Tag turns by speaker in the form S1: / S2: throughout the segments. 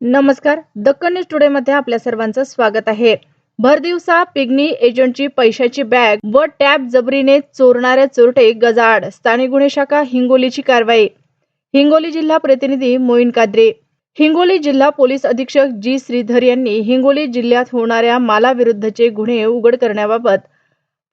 S1: नमस्कार Deccan news today मध्ये आपल्या सर्वांचं स्वागत आहे. भरदिवसा पिग्नी एजंटची पैशाची बॅग व टॅब जबरीने चोरणाऱ्या चोरटे गजाआड स्थानिक गुन्हे शाखा हिंगोलीची कारवाई. हिंगोली जिल्हा प्रतिनिधी मोईन काद्रे. हिंगोली जिल्हा पोलीस अधीक्षक जी श्रीधर यांनी हिंगोली जिल्ह्यात होणाऱ्या मालाविरुद्धचे गुन्हे उघड करण्याबाबत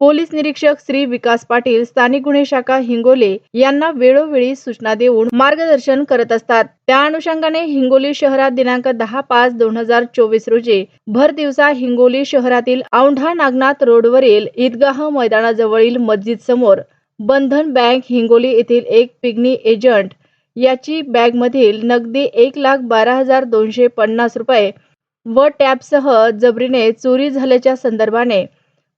S1: पोलीस निरीक्षक श्री विकास पाटील स्थानिक गुन्हे शाखा हिंगोले यांना वेळोवेळी सूचना देऊन मार्गदर्शन करत असतात. त्या अनुषंगाने हिंगोली शहरात दिनांक दहा पाच दोन हजार चोवीस रोजी भर दिवसा हिंगोली शहरातील औंढा नागनाथ रोडवरील ईदगाह मैदानाजवळील मस्जिद समोर बंधन बँक हिंगोली येथील एक पिग्नी एजंट याची बॅगमधील नगदी एक लाख बारा हजार दोनशे पन्नास रुपये व टॅबसह जबरीने चोरी झाल्याच्या संदर्भाने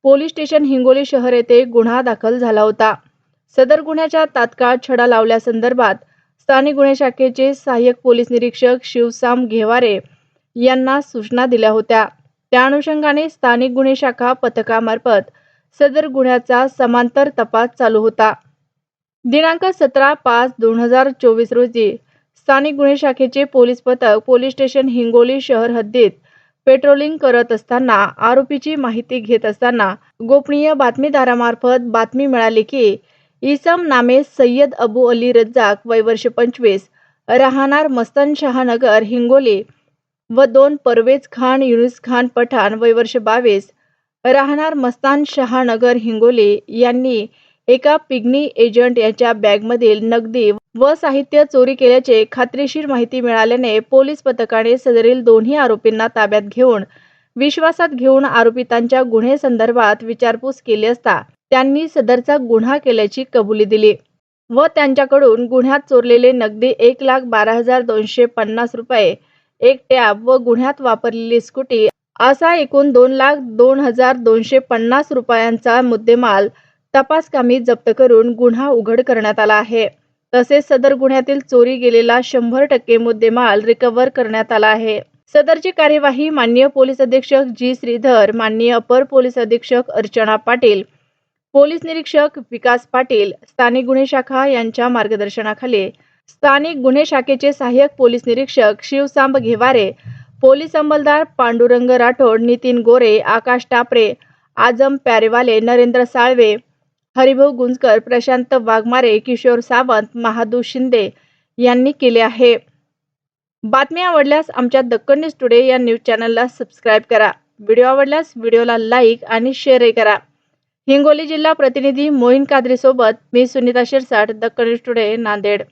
S1: पोलीस स्टेशन हिंगोली शहर येथे गुन्हा दाखल झाला होता. सदर गुन्ह्याच्या तात्काळ छडा लावल्यासंदर्भात स्थानिक गुन्हे शाखेचे सहाय्यक पोलीस निरीक्षक शिवसाम घेवारे यांना सूचना दिल्या होत्या. त्या अनुषंगाने स्थानिक गुन्हे शाखा पथकामार्फत सदर गुन्ह्याचा समांतर तपास चालू होता. दिनांक सतरा पाच दोन हजार चोवीस रोजी स्थानिक गुन्हे शाखेचे पोलीस पथक पोलीस स्टेशन हिंगोली शहर हद्दीत पेट्रोलिंग करत असताना आरोपीची माहिती घेत असताना गोपनीय बातमीदारामार्फत बातमी मिळाली की इसम नामे सय्यद अबू अली रज्जाक वय वर्ष पंचवीस राहणार मस्तन शहानगर हिंगोली व दोन परवेज खान युनुस खान पठाण वय वर्ष बावीस राहणार मस्तान शहानगर हिंगोली यांनी एका पिग्नी एजंट याच्या बॅगमधील नगदी व साहित्य चोरी केल्याचे खात्रीशीर माहिती मिळाल्याने पोलीस पथकाने सदरील दोन्ही आरोपींना ताब्यात घेऊन विश्वासात घेऊन आरोपितांच्या गुन्हे संदर्भात विचारपूस केली असता त्यांनी सदरचा गुन्हा केल्याची कबुली दिली व त्यांच्याकडून गुन्ह्यात चोरलेले नगदी एक लाख बारा हजार दोनशे पन्नास रुपये एक टॅब व गुन्ह्यात वापरलेली स्कूटी असा एकूण दोन लाख दोन हजार दोनशे पन्नास रुपयांचा मुद्देमाल तपासकामी जप्त करून गुन्हा उघड करण्यात आला आहे. तसेच सदर गुन्ह्यातील चोरी गेलेला शंभर टक्के मुद्देमाल रिकव्हर करण्यात आला आहे. सदरची कार्यवाही माननीय पोलीस अधीक्षक जी. श्रीधर माननीय अपर पोलीस अधीक्षक अर्चना पाटील पोलीस निरीक्षक विकास पाटील स्थानिक गुन्हे शाखा यांच्या मार्गदर्शनाखाली स्थानिक गुन्हे शाखेचे सहाय्यक पोलीस निरीक्षक शिवसांब घेवारे पोलीस अंमलदार पांडुरंग राठोड नितीन गोरे आकाश टापरे आजम प्यारेवाले नरेंद्र साळवे हरिभाऊ गुंजकर प्रशांत वाघमारे किशोर सावंत महादू शिंदे यांनी केले आहे. बातमी आवडल्यास आमच्या दक्कन न्यूज टुडे या न्यूज चॅनलला सबस्क्राईब करा. व्हिडिओ आवडल्यास व्हिडिओला लाईक आणि शेअरही करा. हिंगोली जिल्हा प्रतिनिधी मोहीन कादरी सोबत मी सुनीता शिरसाट दक्कन न्यूज टुडे नांदेड.